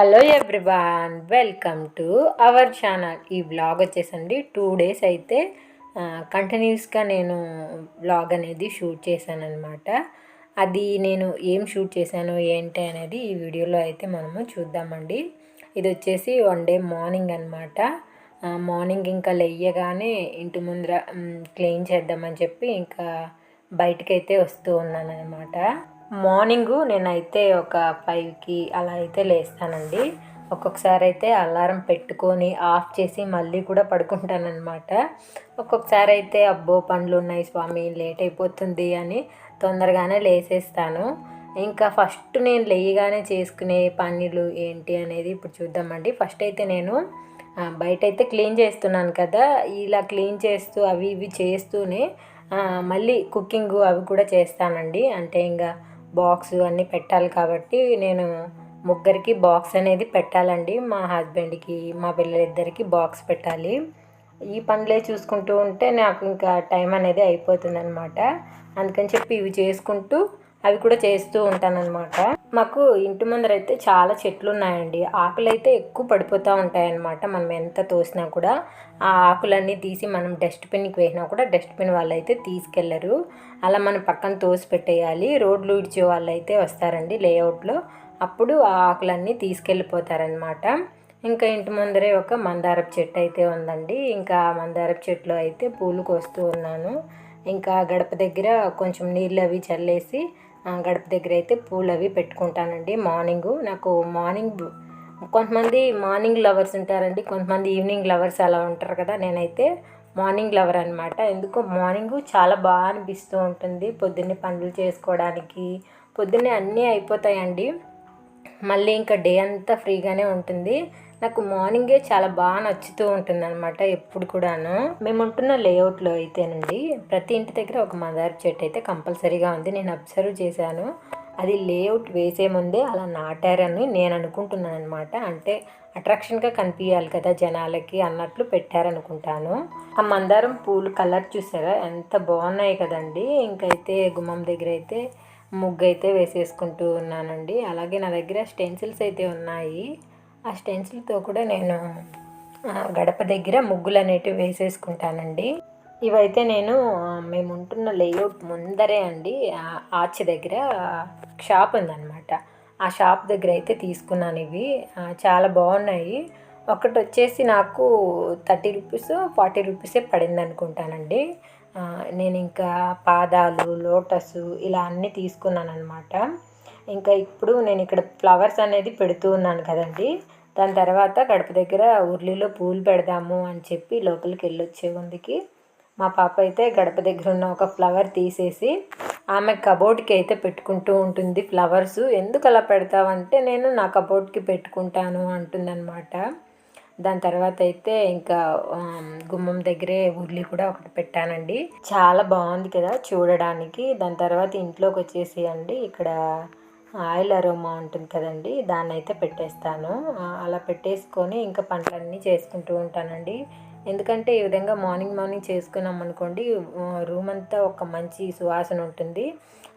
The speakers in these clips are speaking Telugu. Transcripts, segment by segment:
Hello everyone welcome to our channel. ఈ బ్లాగ్ వచ్చేసండి టూ డేస్ అయితే కంటిన్యూస్గా నేను బ్లాగ్ అనేది షూట్ చేశాను అనమాట అది నేను ఏం షూట్ చేశాను ఏంటి అనేది ఈ వీడియోలో అయితే మనము చూద్దామండి. ఇది వచ్చేసి వన్ డే మార్నింగ్ అనమాట మార్నింగ్ ఇంకా లెయ్యగానే ఇంటి ముందర క్లీన్ చేద్దామని చెప్పి ఇంకా బయటకైతే వస్తూ ఉన్నాను అనమాట మార్నింగు నేనైతే ఒక ఫైవ్కి అలా అయితే లేస్తానండి. ఒక్కొక్కసారి అయితే అలారం పెట్టుకొని ఆఫ్ చేసి మళ్ళీ కూడా పడుకుంటానమాట ఒక్కొక్కసారి అయితే అబ్బో పనులు ఉన్నాయి స్వామి లేట్ అయిపోతుంది అని తొందరగానే లేసేస్తాను. ఇంకా ఫస్ట్ నేను లేయగానే చేసుకునే పనులు ఏంటి అనేది ఇప్పుడు చూద్దామండి. ఫస్ట్ అయితే నేను బయట అయితే క్లీన్ చేస్తున్నాను కదా ఇలా క్లీన్ చేస్తూ అవి ఇవి చేస్తూనే మళ్ళీ కుకింగ్ అవి కూడా చేస్తానండి. అంటే ఇంకా బాక్స్ అన్నీ పెట్టాలి కాబట్టి నేను ముగ్గురికి బాక్స్ అనేది పెట్టాలండి. మా హస్బెండ్కి మా పిల్లలిద్దరికి బాక్స్ పెట్టాలి. ఈ పనులే చూసుకుంటూ ఉంటే నాకు ఇంకా టైం అనేది అయిపోతుంది అనమాట అందుకని చెప్పి ఇవి చేసుకుంటూ అవి కూడా చేస్తూ ఉంటానన్నమాట. మాకు ఇంటి ముందర అయితే చాలా చెట్లు ఉన్నాయండి ఆకులు అయితే ఎక్కువ పడిపోతూ ఉంటాయన్నమాట. మనం ఎంత తోసినా కూడా ఆ ఆకులన్నీ తీసి మనం డస్ట్బిన్కి వేసినా కూడా డస్ట్బిన్ వాళ్ళు అయితే తీసుకెళ్ళరు. అలా మనం పక్కన తోసి పెట్టేయాలి. రోడ్లు ఇడిచే వాళ్ళు అయితే వస్తారండి లేఅవుట్లో. అప్పుడు ఆ ఆకులన్నీ తీసుకెళ్ళిపోతారనమాట ఇంకా ఇంటి ముందరే ఒక మందారపు చెట్టు అయితే ఉందండి. ఇంకా మందారపు చెట్లు అయితే పూలు కోస్తూ ఉన్నాను. ఇంకా గడప దగ్గర కొంచెం నీళ్ళు అవి చల్లేసి గడప దగ్గర అయితే పూలు అవి పెట్టుకుంటానండి. మార్నింగ్ నాకు మార్నింగ్ కొంతమంది మార్నింగ్ లవర్స్ ఉంటారండి. కొంతమంది ఈవినింగ్ లవర్స్ అలా ఉంటారు కదా నేనైతే మార్నింగ్ లవర్ అనమాట ఎందుకు మార్నింగ్ చాలా బాగా అనిపిస్తూ ఉంటుంది. పొద్దున్నే పనులు చేసుకోవడానికి. పొద్దున్నే అన్నీ అయిపోతాయండి. మళ్ళీ ఇంకా డే అంతా ఫ్రీగానే ఉంటుంది. నాకు మార్నింగే చాలా బాగా నచ్చుతూ ఉంటుంది అనమాట ఎప్పుడు కూడాను. మేము ఉంటున్న లేఅవుట్లో అయితేనండి ప్రతి ఇంటి దగ్గర ఒక మదార్ చెట్టు అయితే కంపల్సరీగా ఉంది. నేను అబ్జర్వ్ చేశాను. అది లేఅవుట్ వేసే ముందే అలా నాటారని నేను అనుకుంటున్నాను అనమాట అంటే అట్రాక్షన్గా కనిపించాలి కదా జనాలకి అన్నట్లు పెట్టారనుకుంటాను. ఆ మందారం పూలు కలర్ చూసారా? ఎంత బాగున్నాయి కదండి. ఇంకైతే గుమ్మం దగ్గర అయితే ముగ్గు అయితే వేసేసుకుంటూ ఉన్నానండి. అలాగే నా దగ్గర స్టెన్సిల్స్ అయితే ఉన్నాయి. ఆ స్టెన్సిల్తో కూడా నేను గడప దగ్గర ముగ్గులు అనేటివి వేసేసుకుంటానండి. ఇవైతే నేను మేము ఉంటున్న లేఅవుట్ ముందరే అండి ఆర్చ్ దగ్గర షాప్ ఉందన్నమాట. ఆ షాప్ దగ్గర అయితే తీసుకున్నాను ఇవి. చాలా బాగున్నాయి. ఒకటి వచ్చేసి నాకు థర్టీ రూపీస్ ఫార్టీ రూపీసే పడింది అనుకుంటానండి. నేను ఇంకా పాదాలు లోటస్ ఇలా అన్నీ తీసుకున్నాను అనమాట ఇంకా ఇప్పుడు నేను ఇక్కడ ఫ్లవర్స్ అనేది పెడుతూ ఉన్నాను కదండి. దాని తర్వాత గడప దగ్గర ఉర్లీలో పూలు పెడదాము అని చెప్పి లోపలికి వెళ్ళొచ్చే ఉందికి మా పాప అయితే గడప దగ్గర ఉన్న ఒక ఫ్లవర్ తీసేసి ఆమె కబోర్డ్కి అయితే పెట్టుకుంటూ ఉంటుంది ఫ్లవర్స్. ఎందుకు అలా పెడతావంటే నేను నా కబోర్డ్కి పెట్టుకుంటాను అంటుందన్నమాట. దాని తర్వాత అయితే ఇంకా గుమ్మం దగ్గరే ఉర్లి కూడా ఒకటి పెట్టానండి. చాలా బాగుంది కదా చూడడానికి. దాని తర్వాత ఇంట్లోకి వచ్చేసి అండి ఇక్కడ ఆయిల్ అరోమా ఉంటుంది కదండి దాన్ని అయితే పెట్టేస్తాను అలా పెట్టేసుకొని ఇంకా పంటలన్నీ చేసుకుంటూ ఉంటానండి. ఎందుకంటే ఈ విధంగా మార్నింగ్ మార్నింగ్ చేసుకున్నాం అనుకోండి రూమ్ అంతా ఒక మంచి సువాసన ఉంటుంది.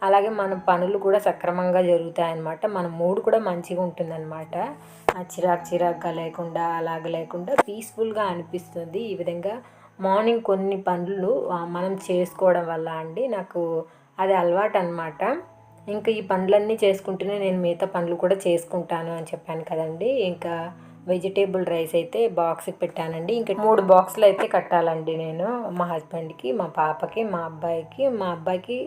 అలాగే మన పనులు కూడా సక్రమంగా జరుగుతాయన్నమాట. మన మూడ్ కూడా మంచిగా ఉంటుందన్నమాట. చిరాకు చిరాకుగా లేకుండా అలాగ లేకుండా పీస్ఫుల్గా అనిపిస్తుంది ఈ విధంగా. మార్నింగ్ కొన్ని పనులు మనం చేసుకోవడం వల్ల అండి నాకు అది అలవాటు అనమాట ఇంకా ఈ పండ్లన్నీ చేసుకుంటూనే నేను మిగతా పండ్లు కూడా చేసుకుంటాను అని చెప్పాను కదండి. ఇంకా వెజిటేబుల్ రైస్ అయితే బాక్స్కి పెట్టానండి. ఇంకా మూడు బాక్సులు అయితే కట్టాలండి నేను మా హస్బెండ్కి మా పాపకి మా అబ్బాయికి. మా అబ్బాయికి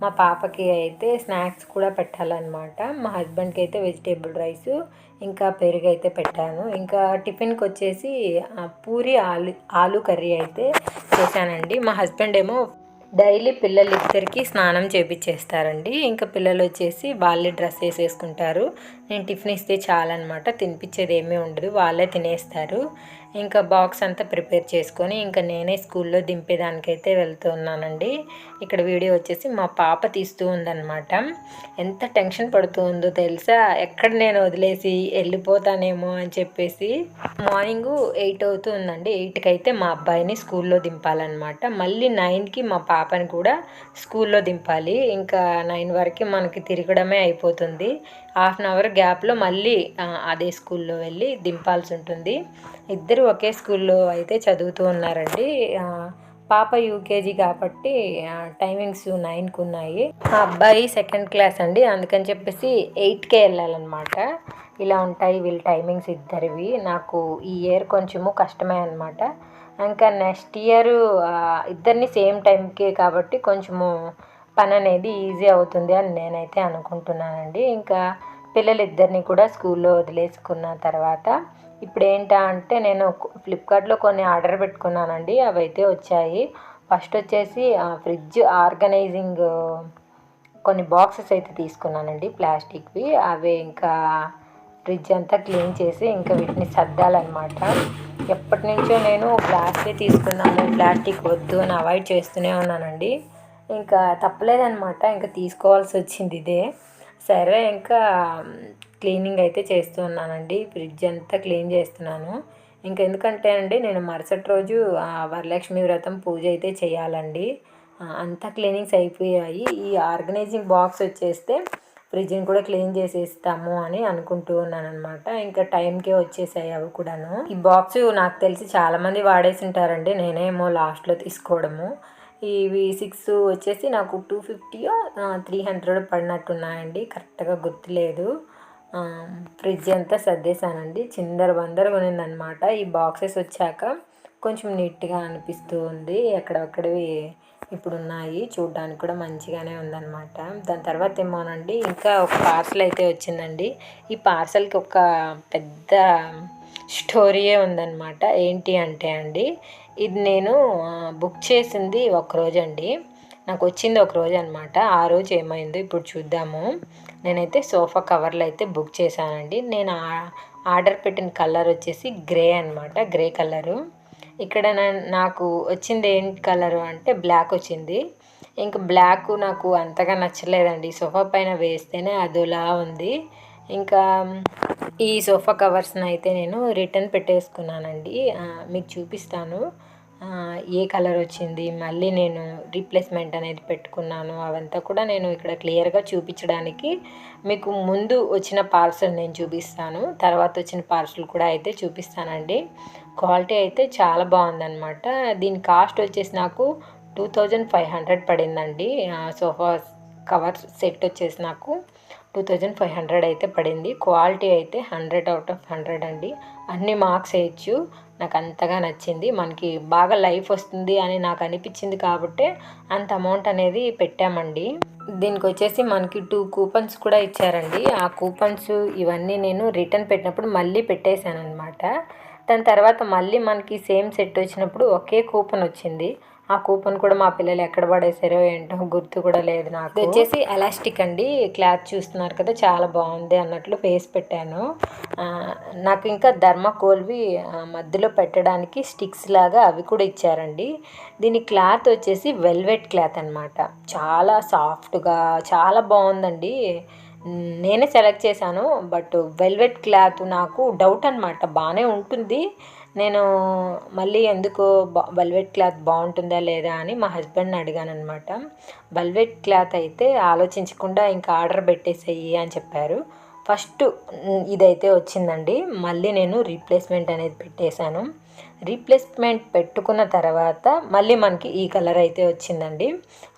మా పాపకి అయితే స్నాక్స్ కూడా పెట్టాలన్నమాట. మా హస్బెండ్కి అయితే వెజిటేబుల్ రైస్ ఇంకా పెరుగు అయితే పెట్టాను. ఇంకా టిఫిన్కి వచ్చేసి పూరి ఆలు ఆలు కర్రీ అయితే చేశానండి. మా హస్బెండ్ ఏమో డైలీ పిల్లలిద్దరికీ స్నానం చేపించేస్తారండి ఇంకా పిల్లలు వచ్చేసి వాళ్ళే డ్రెస్ వేసేసుకుంటారు. నేను టిఫిన్ ఇస్తే చాలన్నమాట తినిపించేది ఏమీ ఉండదు. వాళ్ళే తినేస్తారు. ఇంకా బాక్స్ అంతా ప్రిపేర్ చేసుకొని ఇంకా నేనే స్కూల్లో దింపేదానికైతే వెళ్తూ ఉన్నానండి ఇక్కడ వీడియో వచ్చేసి మా పాప తీస్తూ ఉందన్నమాట. ఎంత టెన్షన్ పడుతూ ఉందో తెలుసా? ఎక్కడ నేను వదిలేసి వెళ్ళిపోతానేమో అని చెప్పేసి మార్నింగ్ ఎయిట్ అవుతుందండి ఎయిట్కి అయితే మా అబ్బాయిని స్కూల్లో దింపాలన్నమాట. మళ్ళీ నైన్కి మా పాపని కూడా స్కూల్లో దింపాలి. ఇంకా నైన్ వరకు మనకి తిరగడమే అయిపోతుంది. హాఫ్ అన్ అవర్ గ్యాప్లో మళ్ళీ అదే స్కూల్లో వెళ్ళి దింపాల్సి ఉంటుంది. ఇద్దరు ఒకే స్కూల్లో అయితే చదువుతూ ఉన్నారండి. పాప యూకేజీ కాబట్టి టైమింగ్స్ నైన్కి ఉన్నాయి ఆ అబ్బాయి సెకండ్ క్లాస్ అండి. అందుకని చెప్పేసి ఎయిట్కే వెళ్ళాలన్నమాట. ఇలా ఉంటాయి వీళ్ళ టైమింగ్స్ ఇద్దరివి. నాకు ఈ ఇయర్ కొంచెము కష్టమే అనమాట ఇంకా నెక్స్ట్ ఇయర్ ఇద్దరిని సేమ్ టైంకే కాబట్టి కొంచెము పని అనేది ఈజీ అవుతుంది అని నేనైతే అనుకుంటున్నానండి. ఇంకా పిల్లలిద్దరిని కూడా స్కూల్లో వదిలేసుకున్న తర్వాత ఇప్పుడు ఏంటా అంటే నేను ఫ్లిప్కార్ట్లో కొన్ని ఆర్డర్ పెట్టుకున్నానండి. అవి అయితే వచ్చాయి. ఫస్ట్ వచ్చేసి ఫ్రిడ్జ్ ఆర్గనైజింగ్ కొన్ని బాక్సెస్ అయితే తీసుకున్నానండి ప్లాస్టిక్వి. అవి ఇంకా ఫ్రిడ్జ్ అంతా క్లీన్ చేసి ఇంకా వీటిని సర్దాలన్నమాట. ఎప్పటి నుంచో నేను ప్లాస్టిక్ తీసుకున్నాను. ప్లాస్టిక్ వద్దు అని అవాయిడ్ చేస్తూనే ఉన్నానండి. ఇంకా తప్పలేదన్నమాట ఇంకా తీసుకోవాల్సి వచ్చింది ఇదే. సరే ఇంకా క్లీనింగ్ అయితే చేస్తున్నానండి ఫ్రిడ్జ్ అంతా క్లీన్ చేస్తున్నాను. ఇంకా ఎందుకంటే అండి నేను మరుసటి రోజు ఆ, వరలక్ష్మి వ్రతం పూజ అయితే చేయాలండి. అంతా క్లీనింగ్స్ అయిపోయాయి. ఈ ఆర్గనైజింగ్ బాక్స్ వచ్చేస్తే ఫ్రిడ్జ్ని కూడా క్లీన్ చేసేస్తాము అని అనుకుంటూ ఉన్నాను అనమాట ఇంకా టైంకే వచ్చేసాయి అవి కూడాను. ఈ బాక్స్ నాకు తెలిసి చాలామంది వాడేసి ఉంటారండి నేనేమో లాస్ట్లో తీసుకోవడము. ఇవి సిక్స్ వచ్చేసి నాకు టూ ఫిఫ్టీయో త్రీ హండ్రెడ్ పడినట్టున్నాయండి. కరెక్ట్గా గుర్తులేదు. ఫ్రిడ్జ్ అంతా సర్దేశానండి. చిందర బందర కొనిందనమాట. ఈ బాక్సెస్ వచ్చాక కొంచెం నీట్గా అనిపిస్తూ ఉంది. ఎక్కడొక్కడివి ఇప్పుడు ఉన్నాయి చూడడానికి కూడా మంచిగానే ఉందన్నమాట దాని తర్వాత ఏమోనండి ఇంకా ఒక పార్సల్ అయితే వచ్చిందండి. ఈ పార్సల్కి ఒక పెద్ద స్టోరీయే ఉందన్నమాట. ఏంటి అంటే అండి ఇది నేను బుక్ చేసింది ఒకరోజు అండి నాకు వచ్చింది ఒక రోజు అనమాట ఆ రోజు ఏమైందో ఇప్పుడు చూద్దాము. నేనైతే సోఫా కవర్లు అయితే బుక్ చేశానండి. నేను ఆర్డర్ పెట్టిన కలర్ వచ్చేసి గ్రే అనమాట గ్రే కలరు. ఇక్కడ నాకు వచ్చింది ఏం కలరు అంటే బ్లాక్ వచ్చింది. ఇంకా బ్లాక్ నాకు అంతగా నచ్చలేదండి. సోఫా పైన వేస్తేనే అదోలా ఉంది. ఇంకా ఈ సోఫా కవర్స్ని అయితే నేను రిటర్న్ పెట్టేసుకున్నానండి. మీకు చూపిస్తాను. ఏ కలర్ వచ్చింది మళ్ళీ నేను రీప్లేస్మెంట్ అనేది పెట్టుకున్నాను. అవంతా కూడా నేను ఇక్కడ క్లియర్గా చూపించడానికి మీకు ముందు వచ్చిన పార్సల్ నేను చూపిస్తాను. తర్వాత వచ్చిన పార్సల్ కూడా అయితే చూపిస్తానండి. క్వాలిటీ అయితే చాలా బాగుందనమాట దీని కాస్ట్ వచ్చేసి నాకు టూ థౌజండ్ ఫైవ్ హండ్రెడ్ పడిందండి. సోఫా కవర్ సెట్ వచ్చేసి నాకు టూ థౌజండ్ ఫైవ్ హండ్రెడ్ అయితే పడింది. క్వాలిటీ అయితే హండ్రెడ్ అవుట్ ఆఫ్ హండ్రెడ్ అండి. అన్ని మార్క్స్ వేయచ్చు. నాకు అంతగా నచ్చింది. మనకి బాగా లైఫ్ వస్తుంది అని నాకు అనిపించింది కాబట్టి అంత అమౌంట్ అనేది పెట్టామండి. దీనికి వచ్చేసి మనకి టూ కూపన్స్ కూడా ఇచ్చారండి. ఆ కూపన్స్ ఇవన్నీ నేను రిటర్న్ పెట్టినప్పుడు మళ్ళీ పెట్టేశాను అనమాట దాని తర్వాత మళ్ళీ మనకి సేమ్ సెట్ వచ్చినప్పుడు ఒకే కూపన్ వచ్చింది. ఆ కూపన్ కూడా మా పిల్లలు ఎక్కడ పడేసారో ఏంటో గుర్తు కూడా లేదు నాకు. వచ్చేసి ఎలాస్టిక్ అండి. క్లాత్ చూస్తున్నారు కదా చాలా బాగుంది అన్నట్లు ఫేస్ పెట్టాను. నాకు ఇంకా ధర్మకోల్వి మధ్యలో పెట్టడానికి స్టిక్స్ లాగా అవి కూడా ఇచ్చారండి. దీని క్లాత్ వచ్చేసి వెల్వెట్ క్లాత్ అన్నమాట. చాలా సాఫ్ట్గా చాలా బాగుందండి. నేనే సెలెక్ట్ చేశాను బట్ వెల్వెట్ క్లాత్ నాకు డౌట్ అనమాట బాగానే ఉంటుంది. నేను మళ్ళీ ఎందుకు వెల్వెట్ క్లాత్ బాగుంటుందా లేదా అని మా హస్బెండ్ని అడిగాను అనమాట వెల్వెట్ క్లాత్ అయితే ఆలోచించకుండా ఇంకా ఆర్డర్ పెట్టేసేయి అని చెప్పారు. ఫస్ట్ ఇదైతే వచ్చిందండి. మళ్ళీ నేను రీప్లేస్మెంట్ అనేది పెట్టేశాను. రీప్లేస్మెంట్ పెట్టుకున్న తర్వాత మళ్ళీ మనకి ఈ కలర్ అయితే వచ్చిందండి.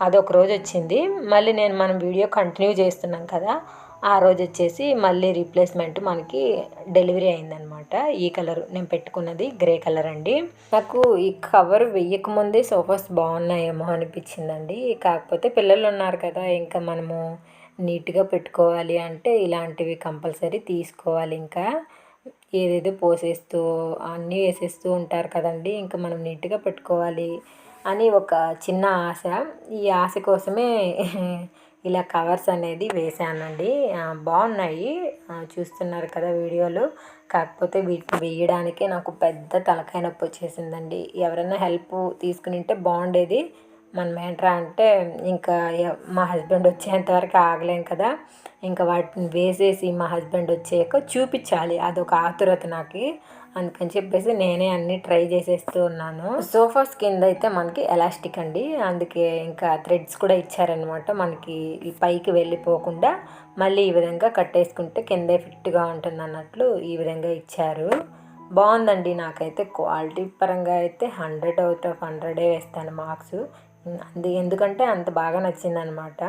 అదొక రోజు వచ్చింది. మళ్ళీ నేను మనం వీడియో కంటిన్యూ చేస్తున్నాం కదా ఆ రోజు వచ్చేసి మళ్ళీ రీప్లేస్మెంట్ మనకి డెలివరీ అయిందనమాట ఈ కలర్ నేను పెట్టుకున్నది గ్రే కలర్ అండి. నాకు ఈ కవర్ వెయ్యకముందే సోఫాస్ బాగున్నాయేమో అనిపించిందండి. కాకపోతే పిల్లలు ఉన్నారు కదా ఇంకా మనము నీట్గా పెట్టుకోవాలి అంటే ఇలాంటివి కంపల్సరీ తీసుకోవాలి ఇంకా. ఏదేదో పోసేస్తూ అన్నీ వేసేస్తూ ఉంటారు కదండి ఇంకా మనం నీట్గా పెట్టుకోవాలి అని ఒక చిన్న ఆశ. ఈ ఆశ కోసమే ఇలా కవర్స్ అనేది వేసానండి. బాగున్నాయి. చూస్తున్నారు కదా వీడియోలు. కాకపోతే వీటిని వేయడానికి నాకు పెద్ద తలకాయ నొప్పి వచ్చేసిందండి. ఎవరైనా హెల్ప్ తీసుకుని ఉంటే బాగుండేది. మనం ఏంట్రా అంటే ఇంకా మా హస్బెండ్ వచ్చేంతవరకు ఆగలేం కదా. ఇంకా వాటిని వేసేసి మా హస్బెండ్ వచ్చాక చూపించాలి. అదొక ఆతురత నాకు. అందుకని చెప్పేసి నేనే అన్ని ట్రై చేసేస్తూ ఉన్నాను. సోఫాస్ కింద అయితే మనకి ఎలాస్టిక్ అండి. అందుకే ఇంకా థ్రెడ్స్ కూడా ఇచ్చారనమాట మనకి ఈ పైకి వెళ్ళిపోకుండా మళ్ళీ ఈ విధంగా కట్టేసుకుంటే కిందే ఫిట్గా ఉంటుంది అన్నట్లు ఈ విధంగా ఇచ్చారు. బాగుందండి నాకైతే క్వాలిటీ పరంగా అయితే హండ్రెడ్ అవుట్ ఆఫ్ హండ్రెడే వేస్తాను మార్క్స్. అది ఎందుకంటే అంత బాగా నచ్చిందనమాట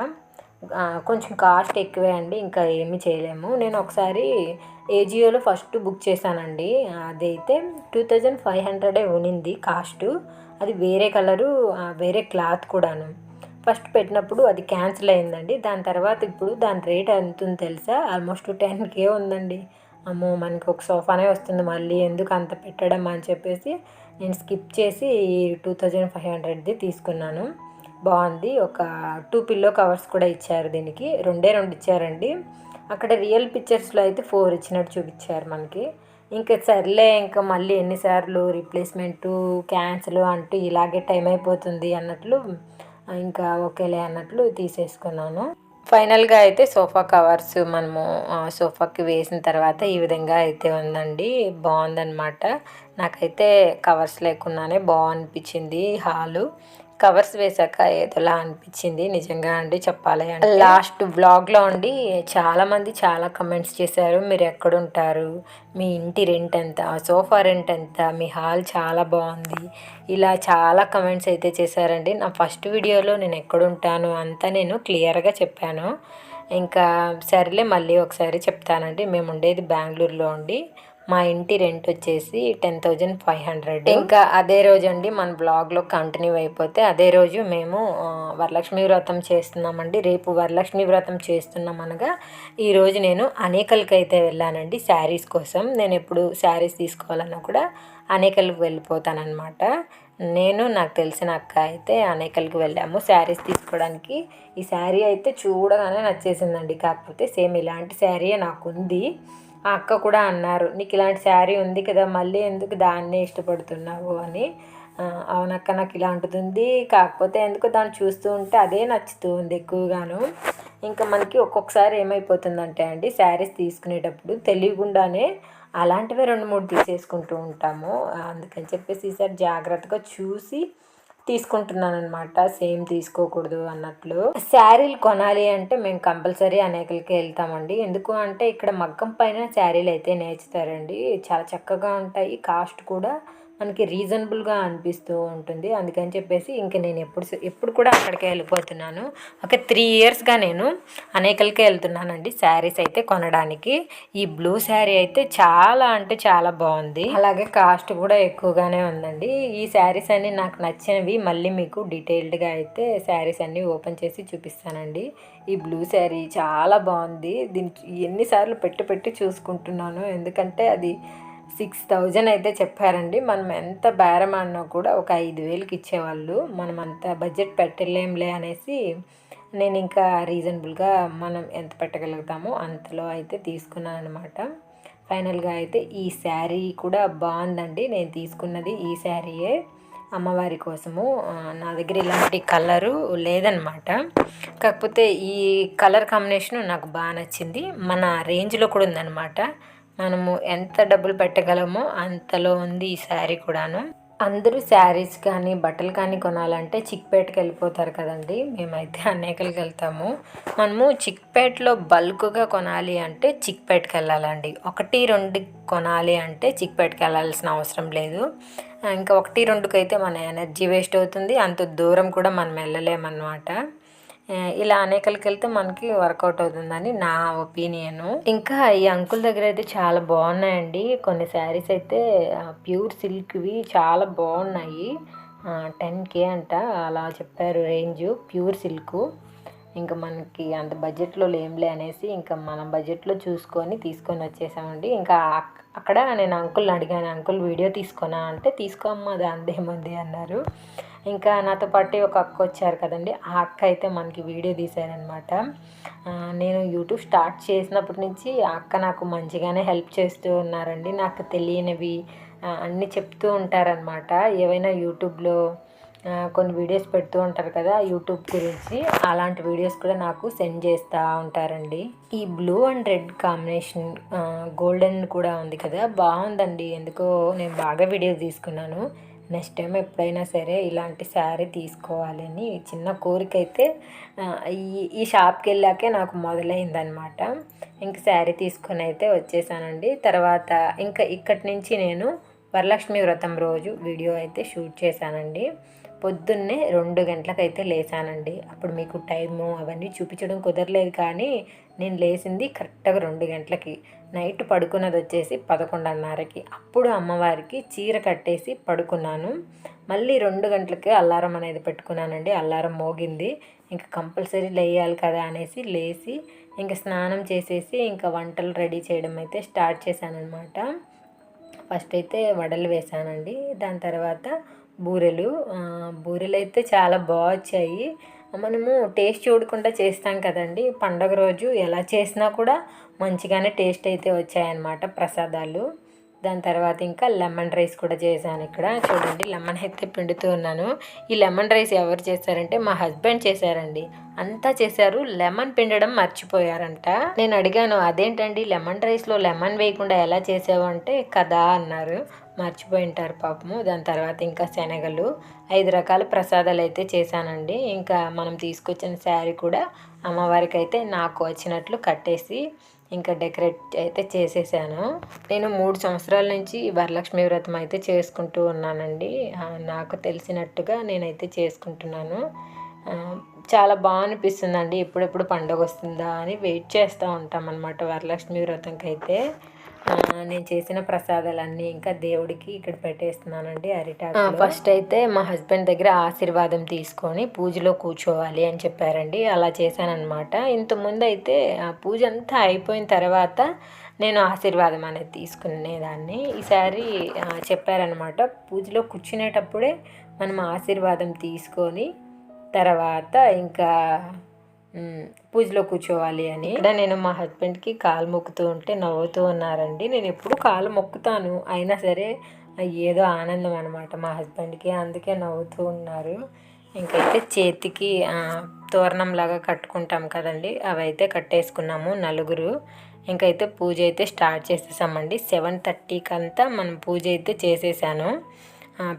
కొంచెం కాస్ట్ ఎక్కువే అండి ఇంకా ఏమి చేయలేము. నేను ఒకసారి ఏజియోలో ఫస్ట్ బుక్ చేశానండి. అదైతే టూ థౌజండ్ ఫైవ్ హండ్రెడే ఉనింది కాస్ట్. అది వేరే కలరు వేరే క్లాత్ కూడాను. ఫస్ట్ పెట్టినప్పుడు అది క్యాన్సిల్ అయిందండి. దాని తర్వాత ఇప్పుడు దాని రేట్ ఎంత ఉంది తెలుసా? ఆల్మోస్ట్ టెన్ కే ఉందండి. అమ్మో మనకి ఒక సోఫానే వస్తుంది మళ్ళీ ఎందుకు అంత పెట్టడం అని చెప్పేసి నేను స్కిప్ చేసి ఈ టూ థౌజండ్ ఫైవ్ హండ్రెడ్ది తీసుకున్నాను. బాగుంది. ఒక టూ పిల్లో కవర్స్ కూడా ఇచ్చారు దీనికి. రెండే రెండు ఇచ్చారండి. అక్కడ రియల్ పిక్చర్స్లో అయితే ఫోర్ ఇచ్చినట్టు చూపించారు మనకి. ఇంకా సర్లే ఇంకా మళ్ళీ ఎన్నిసార్లు రిప్లేస్మెంటు క్యాన్సిల్ అంటూ ఇలాగే టైం అయిపోతుంది అన్నట్లు ఇంకా ఓకేలే అన్నట్లు తీసేసుకున్నాను. ఫైనల్గా అయితే సోఫా కవర్స్ మనము సోఫాకి వేసిన తర్వాత ఈ విధంగా అయితే ఉందండి. బాగుందన్నమాట. నాకైతే కవర్స్ లేకుండానే బాగనిపించింది హాలు. కవర్స్ వేసాక ఏదోలా అనిపించింది నిజంగా అండి చెప్పాలి అంటే. లాస్ట్ వ్లాగ్లో అండి చాలామంది చాలా కమెంట్స్ చేశారు మీరు ఎక్కడుంటారు? మీ ఇంటి రెంట్ ఎంత? సోఫా రెంట్ ఎంత? మీ హాల్ చాలా బాగుంది. ఇలా చాలా కమెంట్స్ అయితే చేశారండి. నా ఫస్ట్ వీడియోలో నేను ఎక్కడుంటాను అంతా నేను క్లియర్గా చెప్పాను. ఇంకా సరేలే మళ్ళీ ఒకసారి చెప్తానండి. మేము ఉండేది బెంగళూరులో అండి. మా ఇంటి రెంట్ వచ్చేసి టెన్ థౌజండ్ ఫైవ్ హండ్రెడ్ ఇంకా అదే రోజు అండి మన బ్లాగ్లో కంటిన్యూ అయిపోతే అదే రోజు మేము వరలక్ష్మి వ్రతం చేస్తున్నామండి. రేపు వరలక్ష్మి వ్రతం చేస్తున్నాం అనగా ఈరోజు నేను అనేకల్కి అయితే వెళ్ళానండి శారీస్ కోసం. నేను ఎప్పుడు శారీస్ తీసుకోవాలన్నా కూడా అనేకల్కి వెళ్ళిపోతానన్నమాట. నేను నాకు తెలిసిన అక్క అయితే అనేకల్కి వెళ్ళాము శారీస్ తీసుకోవడానికి. ఈ శారీ అయితే చూడగానే నచ్చేసిందండి. కాకపోతే సేమ్ ఇలాంటి శారీయే నాకు ఉంది ఆ అక్క కూడా అన్నారు నీకు ఇలాంటి శారీ ఉంది కదా మళ్ళీ ఎందుకు దాన్నే ఇష్టపడుతున్నావు? అని. అవునక్క నాకు ఇలాంటిది ఉంది కాకపోతే ఎందుకు దాన్ని చూస్తూ ఉంటే అదే నచ్చుతూ ఉంది ఎక్కువగాను. ఇంకా మనకి ఒక్కొక్కసారి ఏమైపోతుందంటే అండి శారీస్ తీసుకునేటప్పుడు తెలియకుండానే అలాంటివే రెండు మూడు తీసేసుకుంటూ ఉంటాము. అందుకని చెప్పేసి ఈసారి జాగ్రత్తగా చూసి తీసుకుంటున్నాను అనమాట సేమ్ తీసుకోకూడదు అన్నట్లు. శారీలు కొనాలి అంటే మేము కంపల్సరీ అనేకలకి వెళ్తామండి. ఎందుకు అంటే ఇక్కడ మగ్గం పైన శారీలు అయితే నేర్చుతారండి. చాలా చక్కగా ఉంటాయి. కాస్ట్ కూడా మనకి రీజనబుల్గా అనిపిస్తూ ఉంటుంది. అందుకని చెప్పేసి ఇంక నేను ఎప్పుడు ఎప్పుడు కూడా అక్కడికే వెళ్ళిపోతున్నాను. ఒక త్రీ ఇయర్స్గా నేను అనేకలకే వెళ్తున్నానండి శారీస్ అయితే కొనడానికి. ఈ బ్లూ శారీ అయితే చాలా అంటే చాలా బాగుంది. అలాగే కాస్ట్ కూడా ఎక్కువగానే ఉందండి. ఈ శారీస్ అన్ని నాకు నచ్చినవి మళ్ళీ మీకు డీటెయిల్డ్గా అయితే శారీస్ అన్నీ ఓపెన్ చేసి చూపిస్తానండి. ఈ బ్లూ శారీ చాలా బాగుంది. దీన్ని ఎన్నిసార్లు పెట్టి పెట్టి చూసుకుంటున్నాను. ఎందుకంటే అది సిక్స్ థౌజండ్ అయితే చెప్పారండి. మనం ఎంత బేరం అన్నా కూడా ఒక ఐదు వేలకి ఇచ్చేవాళ్ళు. మనం అంత బడ్జెట్ పెట్టలేంలే అనేసి నేను ఇంకా రీజనబుల్గా మనం ఎంత పెట్టగలుగుతామో అంతలో అయితే తీసుకున్నాను అనమాట ఫైనల్గా అయితే ఈ శారీ కూడా బాగుందండి. నేను తీసుకున్నది ఈ శారీయే. అమ్మవారి కోసము నా దగ్గర ఇలాంటి కలరు లేదనమాట కాకపోతే ఈ కలర్ కాంబినేషన్ నాకు బాగా నచ్చింది. మన రేంజ్లో కూడా ఉందన్నమాట. మనము ఎంత డబ్బులు పెట్టగలమో అంతలో ఉంది ఈ శారీ కూడాను. అందరూ శారీస్ కానీ బట్టలు కానీ కొనాలంటే చిక్పేటకి వెళ్ళిపోతారు కదండి. మేమైతే అనేకలకి వెళ్తాము. మనము చిక్పేటలో బల్క్గా కొనాలి అంటే చిక్పేటకి వెళ్ళాలండి. ఒకటి రెండు కొనాలి అంటే చిక్పేటకి వెళ్ళాల్సిన అవసరం లేదు. ఇంకా ఒకటి రెండుకైతే మన ఎనర్జీ వేస్ట్ అవుతుంది. అంత దూరం కూడా మనం వెళ్ళలేమన్నమాట. ఇలా అనేకలకి వెళ్తే మనకి వర్కౌట్ అవుతుందని నా ఒపీనియను. ఇంకా ఈ అంకుల్ దగ్గర అయితే చాలా బాగున్నాయండి. కొన్ని శారీస్ అయితే ప్యూర్ సిల్క్వి చాలా బాగున్నాయి. టెన్ కే అంట అలా చెప్పారు రేంజ్ ప్యూర్ సిల్క్. ఇంకా మనకి అంత బడ్జెట్లో లేంలే అనేసి ఇంకా మనం బడ్జెట్లో చూసుకొని తీసుకొని వచ్చేసామండి. ఇంకా అక్కడ నేను అంకుల్ని అడిగాను అంకుల్ వీడియో తీసుకున్నా అంటే తీసుకోమ్మా దాందేముంది అన్నారు. ఇంకా నాతో పాటు ఒక అక్క వచ్చారు కదండి ఆ అక్క అయితే మనకి వీడియో తీశారనమాట. నేను యూట్యూబ్ స్టార్ట్ చేసినప్పటి నుంచి ఆ అక్క నాకు మంచిగానే హెల్ప్ చేస్తూ ఉన్నారండి. నాకు తెలియనివి అన్నీ చెప్తూ ఉంటారనమాట. ఏవైనా యూట్యూబ్లో కొన్ని వీడియోస్ పెడుతూ ఉంటారు కదా యూట్యూబ్ గురించి. అలాంటి వీడియోస్ కూడా నాకు సెండ్ చేస్తూ ఉంటారండి. ఈ blue and red combination golden కూడా ఉంది కదా బాగుందండి. ఎందుకో నేను బాగా వీడియో తీసుకున్నాను. నెక్స్ట్ టైం ఎప్పుడైనా సరే ఇలాంటి శారీ తీసుకోవాలని చిన్న కోరిక అయితే ఈ ఈ షాప్కి వెళ్ళాకే నాకు మొదలైందనమాట ఇంక శారీ తీసుకొని అయితే వచ్చేసానండి. తర్వాత ఇంకా ఇక్కడి నుంచి నేను వరలక్ష్మి వ్రతం రోజు వీడియో అయితే షూట్ చేశానండి. పొద్దున్నే రెండు గంటలకైతే లేచానండి. అప్పుడు మీకు టైము అవన్నీ చూపించడం కుదరలేదు కానీ నేను లేచింది కరెక్ట్గా రెండు గంటలకి. నైట్ పడుకున్నది వచ్చేసి పదకొండున్నరకి. అప్పుడు అమ్మవారికి చీర కట్టేసి పడుకున్నాను. మళ్ళీ రెండు గంటలకి అల్లారం అనేది పెట్టుకున్నానండి. అల్లారం మోగింది. ఇంకా కంపల్సరీ లేయాలి కదా అనేసి లేచి ఇంకా స్నానం చేసేసి ఇంకా వంటలు రెడీ చేయడం అయితే స్టార్ట్ చేశానన్నమాట. ఫస్ట్ అయితే వడలు వేసానండి దాని తర్వాత బూరెలు. బూరెలు అయితే చాలా బాగా వచ్చాయి మనము టేస్ట్ చూడకుండా చేస్తాం కదండి. పండగ రోజు ఎలా చేసినా కూడా మంచిగానే టేస్ట్ అయితే వచ్చాయన్నమాట ప్రసాదాలు. దాని తర్వాత ఇంకా లెమన్ రైస్ కూడా చేశాను ఇక్కడ. చూడండి లెమన్ అయితే పిండుతూ ఉన్నాను. ఈ లెమన్ రైస్ ఎవరు చేశారంటే మా హస్బెండ్ చేశారండి. అంతా చేశారు. లెమన్ పిండడం మర్చిపోయారంట. నేను అడిగాను అదేంటండి లెమన్ రైస్లో లెమన్ వేయకుండా ఎలా చేసావు? అంటే కదా అన్నారు. మర్చిపోయి ఉంటారు పాపము. దాని తర్వాత ఇంకా శనగలు ఐదు రకాల ప్రసాదాలు అయితే చేశానండి. ఇంకా మనం తీసుకొచ్చిన శారీ కూడా అమ్మవారికి అయితే నాకు వచ్చినట్లు కట్టేసి ఇంకా డెకరేట్ అయితే చేసేసాను. నేను మూడు సంవత్సరాల నుంచి వరలక్ష్మి వ్రతం అయితే చేసుకుంటూ ఉన్నానండి. నాకు తెలిసినట్టుగా నేనైతే చేసుకుంటున్నాను. చాలా బాగా అనిపిస్తుందండి. ఎప్పుడెప్పుడు పండుగ వస్తుందా అని వెయిట్ చేస్తూ ఉంటాం అనమాట వరలక్ష్మి వ్రతంకి అయితే నేను చేసిన ప్రసాదాలన్నీ ఇంకా దేవుడికి ఇక్కడ పెట్టేస్తున్నానండి అరిటాకు ఫస్ట్ అయితే మా హస్బెండ్ దగ్గర ఆశీర్వాదం తీసుకొని పూజలో కూర్చోవాలి అని చెప్పారండి. అలా చేశానన్నమాట. ఇంతకుముందు అయితే ఆ పూజ అంతా అయిపోయిన తర్వాత నేను ఆశీర్వాదం అనేది తీసుకునేదాన్ని. ఈసారి చెప్పారనమాట పూజలో కూర్చునేటప్పుడే మనం ఆశీర్వాదం తీసుకొని తర్వాత ఇంకా పూజలో కూర్చోవాలి అని. ఇక్కడ నేను మా హస్బెండ్కి కాలు మొక్కుతూ ఉంటే నవ్వుతూ ఉన్నారండి. నేను ఎప్పుడు కాలు మొక్కుతాను. అయినా సరే ఏదో ఆనందం అనమాట మా హస్బెండ్కి. అందుకే నవ్వుతూ ఉన్నారు. ఇంకైతే చేతికి తోరణం లాగా కట్టుకుంటాం కదండి. అవి అయితే కట్టేసుకున్నాము నలుగురు. ఇంకైతే పూజ అయితే స్టార్ట్ చేసేసామండి. సెవెన్ థర్టీకి అంతా మనం పూజ అయితే చేసేసాను.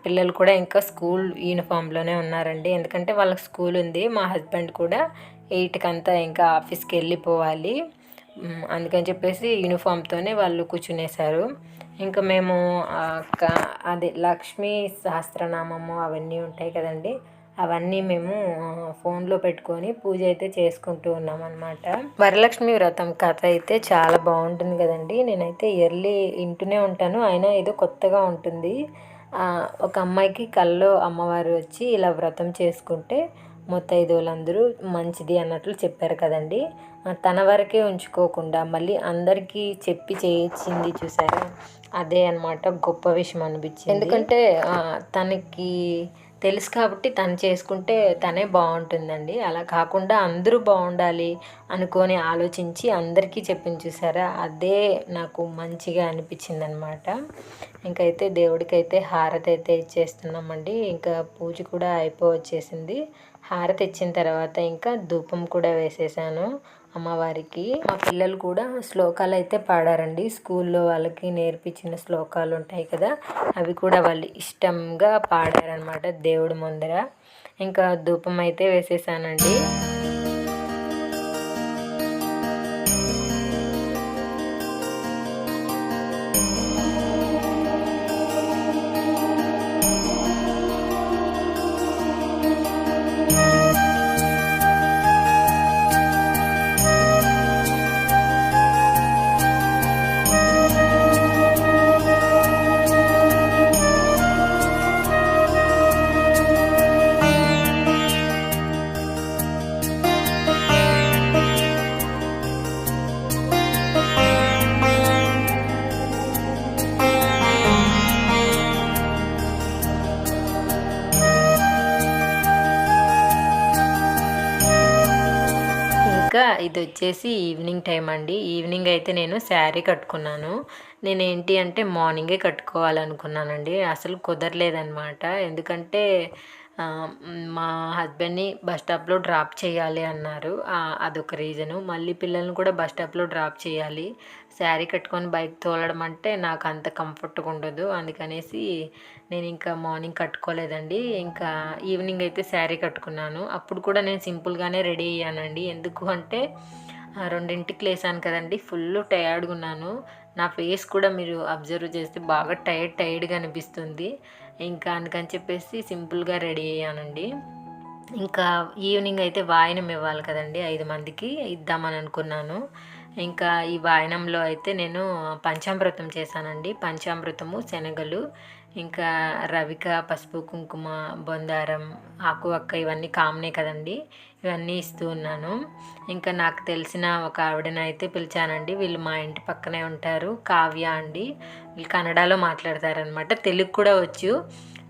పిల్లలు కూడా ఇంకా స్కూల్ యూనిఫామ్లోనే ఉన్నారండి. ఎందుకంటే వాళ్ళకి స్కూల్ ఉంది. మా హస్బెండ్ కూడా ఎయిట్కి అంతా ఇంకా ఆఫీస్కి వెళ్ళిపోవాలి అందుకని చెప్పేసి యూనిఫామ్తోనే వాళ్ళు కూర్చునేశారు. ఇంకా మేము అది లక్ష్మీ సహస్రనామము అవన్నీ ఉంటాయి కదండి. అవన్నీ మేము ఫోన్లో పెట్టుకొని పూజ అయితే చేసుకుంటూ ఉన్నాం అనమాట వరలక్ష్మి వ్రతం కథ అయితే చాలా బాగుంటుంది కదండి. నేనైతే ఇయర్లీ వింటూనే ఉంటాను. అయినా ఏదో కొత్తగా ఉంటుంది. ఒక అమ్మాయికి కల్లో అమ్మవారు వచ్చి ఇలా వ్రతం చేసుకుంటే ముత్తైదువులందరూ మంచిది అన్నట్లు చెప్పారు కదండి. తన వరకే ఉంచుకోకుండా మళ్ళీ అందరికీ చెప్పి చేయించింది చూసారా? అదే అన్నమాట గొప్ప విషయం అనిపించింది. ఎందుకంటే తనకి తెలుసు కాబట్టి తను చేసుకుంటే తనే బాగుంటుందండి. అలా కాకుండా అందరూ బాగుండాలి అనుకొని ఆలోచించి అందరికీ చెప్పింది చూసారా? అదే నాకు మంచిగా అనిపించింది అనమాట ఇంకైతే దేవుడికి అయితే హారతి అయితే ఇచ్చేస్తున్నామండి. ఇంకా పూజ కూడా అయిపోవచ్చేసింది. హారతి ఇచ్చిన తర్వాత ఇంకా ధూపం కూడా వేసేసాను అమ్మవారికి. మా పిల్లలు కూడా శ్లోకాలు అయితే పాడారండి. స్కూల్లో వాళ్ళకి నేర్పించిన శ్లోకాలు ఉంటాయి కదా అవి కూడా వాళ్ళు ఇష్టంగా పాడారనమాట దేవుడి ముందర. ఇంకా ధూపం అయితే వేసేసానండి. ఇది వచ్చేసి ఈవినింగ్ టైం అండి. ఈవినింగ్ అయితే నేను శారీ కట్టుకున్నాను. నేను ఏంటి అంటే మార్నింగే కట్టుకోవాలనుకున్నానండి. అసలు కుదరలేదనమాట ఎందుకంటే మా హస్బెండ్ని బస్ స్టాప్లో డ్రాప్ చేయాలి అన్నారు. అదొక రీజను. మళ్ళీ పిల్లల్ని కూడా బస్ స్టాప్లో డ్రాప్ చేయాలి. శారీ కట్టుకొని బైక్ తోలడం అంటే నాకు అంత కంఫర్ట్గా ఉండదు అందుకనేసి నేను ఇంకా మార్నింగ్ కట్టుకోలేదండి. ఇంకా ఈవినింగ్ అయితే శారీ కట్టుకున్నాను. అప్పుడు కూడా నేను సింపుల్గానే రెడీ అయ్యానండి. ఎందుకు అంటే రెండింటికి లేసాను కదండి. ఫుల్ టయర్డ్గా ఉన్నాను నా ఫేస్ కూడా మీరు అబ్జర్వ్ చేస్తే బాగా టైర్డ్ టైర్డ్గా అనిపిస్తుంది. ఇంకా అందుకని చెప్పేసి సింపుల్గా రెడీ అయ్యానండి. ఇంకా ఈవినింగ్ అయితే వాయనం ఇవ్వాలి కదండి ఐదు మందికి. ఇద్దామని అనుకున్నాను. ఇంకా ఈ వాయనంలో అయితే నేను పంచామృతం చేశానండి. పంచామృతము శనగలు ఇంకా రవిక పసుపు కుంకుమ బొందారం ఆకు అక్క ఇవన్నీ కామనే కదండి. ఇవన్నీ ఇస్తూ ఉన్నాను. ఇంకా నాకు తెలిసిన ఒక ఆవిడని అయితే పిలిచానండి. వీళ్ళు మా ఇంటి పక్కనే ఉంటారు. కావ్య అండి. వీళ్ళు కన్నడలో మాట్లాడతారనమాట తెలుగు కూడా వచ్చు.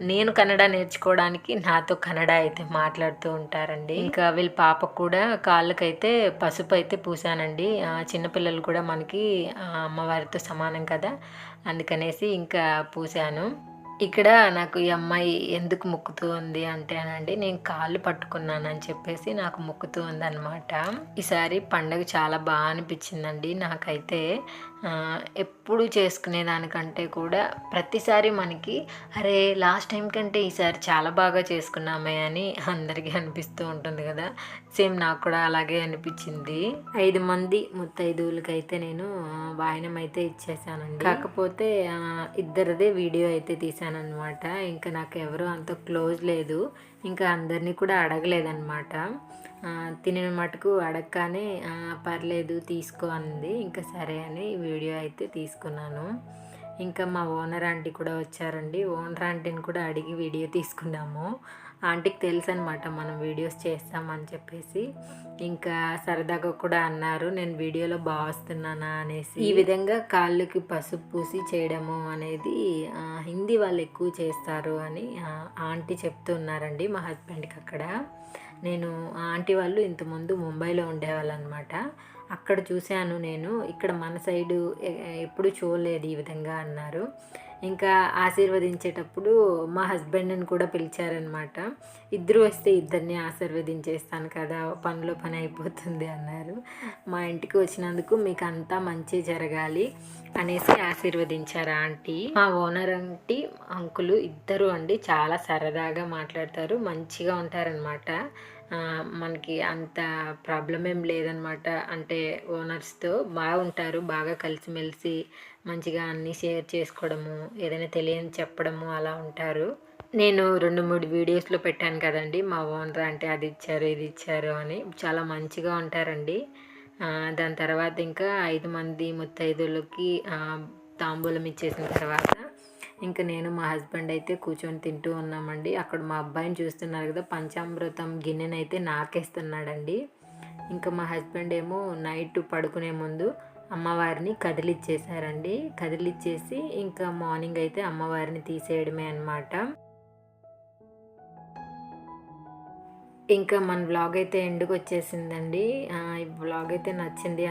నేను కన్నడ నేర్చుకోవడానికి నాతో కన్నడ అయితే మాట్లాడుతూ ఉంటారండి. ఇంకా వీళ్ళ పాపకు కూడా కాళ్ళకైతే పసుపు అయితే పూసానండి చిన్నపిల్లలు కూడా మనకి అమ్మవారితో సమానం కదా. అందుకనేసి ఇంకా పూసాను. ఇక్కడ నాకు ఈ అమ్మాయి ఎందుకు మొక్కుతూ ఉంది అంటే అనండి నేను కాళ్ళు పట్టుకున్నానని చెప్పేసి నాకు మొక్కుతూ ఉంది అనమాట ఈసారి పండగ చాలా బాగా అనిపించిందండి. నాకైతే ఎప్పుడు చేసుకునే దానికంటే కూడా ప్రతిసారి మనకి అరే లాస్ట్ టైం కంటే ఈసారి చాలా బాగా చేసుకున్నామే అని అందరికీ అనిపిస్తూ ఉంటుంది కదా. సేమ్ నాకు కూడా అలాగే అనిపించింది. ఐదు మంది ముత్తైదువులకైతే నేను వాయనం అయితే ఇచ్చేసానండి. కాకపోతే ఇద్దరిదే వీడియో అయితే తీసానమాట ఇంకా నాకు ఎవరు అంత క్లోజ్ లేదు. ఇంకా అందరినీ కూడా అడగలేదన్నమాట. తినిన మటుకు అడగగానే "ఆ, పర్లేదు తీసుకో అంది. ఇంకా సరే అని వీడియో అయితే తీసుకున్నాను. ఇంకా మా ఓనర్ ఆంటీ కూడా వచ్చారండి. ఓనర్ ఆంటీని కూడా అడిగి వీడియో తీసుకున్నాము. ఆంటీకి తెలుసు అనమాట మనం వీడియోస్ చేస్తామని చెప్పేసి. ఇంకా సరదాగా కూడా అన్నారు నేను వీడియోలో బాగా వస్తున్నానా అనేసి. ఈ విధంగా కాళ్ళకి పసుపు పూసి చేయడము అనేది హిందీ వాళ్ళు ఎక్కువ చేస్తారు అని ఆంటీ చెప్తున్నారండి మా హస్బెండ్కి అక్కడ. నేను ఆంటీ వాళ్ళు ఇంతకుముందు ముంబైలో ఉండేవాళ్ళు అనమాట అక్కడ చూశాను నేను ఇక్కడ మన సైడు ఎప్పుడు చూడలేదు ఈ విధంగా అన్నారు. ఇంకా ఆశీర్వదించేటప్పుడు మా హస్బెండ్ని కూడా పిలిచారనమాట ఇద్దరు వస్తే ఇద్దరిని ఆశీర్వదించేస్తాను కదా పనిలో పని అయిపోతుంది అన్నారు. మా ఇంటికి వచ్చినందుకు మీకు అంతా మంచి జరగాలి అనేసి ఆశీర్వదించారు ఆంటీ. మా ఓనర్ ఆంటీ అంకులు ఇద్దరు అండి చాలా సరదాగా మాట్లాడతారు మంచిగా ఉంటారనమాట మనకి అంత ప్రాబ్లం ఏం లేదనమాట అంటే ఓనర్స్తో బాగుంటారు బాగా కలిసిమెలిసి మంచిగా అన్నీ షేర్ చేసుకోవడము ఏదైనా తెలియని చెప్పడము అలా ఉంటారు. నేను రెండు మూడు వీడియోస్లో పెట్టాను కదండి మా ఓనర్ అంటే అది ఇచ్చారు ఇది ఇచ్చారు అని. చాలా మంచిగా ఉంటారండి. దాని తర్వాత ఇంకా ఐదు మంది ముత్తైదులకి తాంబూలం ఇచ్చేసిన తర్వాత ఇంకా నేను మా హస్బెండ్ అయితే కూర్చొని తింటూ ఉన్నామండి. అక్కడ మా అబ్బాయిని చూస్తున్నారు కదా పంచామృతం గిన్నెనైతే నాకేస్తున్నాడండి. ఇంకా మా హస్బెండ్ ఏమో నైట్ పడుకునే ముందు అమ్మవారిని కదిలిచ్చేసారండి. కదిలిచ్చేసి ఇంకా మార్నింగ్ అయితే అమ్మవారిని తీసేయడమే అన్నమాట. ఇంకా మన బ్లాగ్ అయితే ఎండుకు వచ్చేసిందండి? ఈ వ్లాగ్ అయితే నచ్చింది